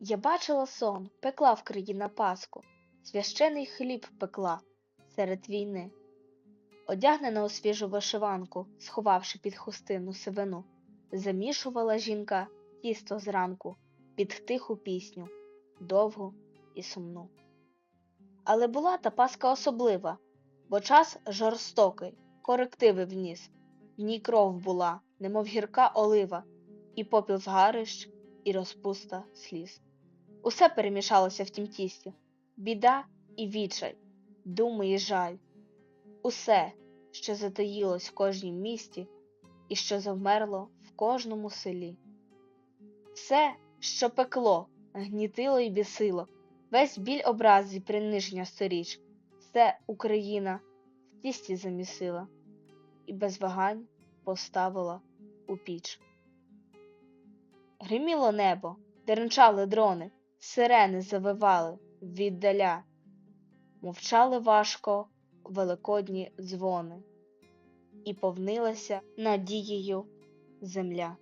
Я бачила сон, пекла в країна Пасху, священий хліб пекла серед війни. Одягнена у свіжу вишиванку, сховавши під хустину сивину, замішувала жінка тісто зранку під тиху пісню, довгу і сумну. Але була та Пасха особлива, бо час жорстокий, корективи вніс. В ній кров була, немов гірка олива, і попіл згарищ, і розпуста сліз. Усе перемішалося в тім тісті. Біда і відчай, думи і жаль, усе, що затаїлось в кожнім місті, і що завмерло в кожному селі. Все, що пекло, гнітило і бісило, весь біль образ і приниження сторіч, все Україна в тісті замісила і без вагань поставила у піч. Гриміло небо, деренчали дрони, сирени завивали віддаля, мовчали важко великодні дзвони, і повнилася надією земля.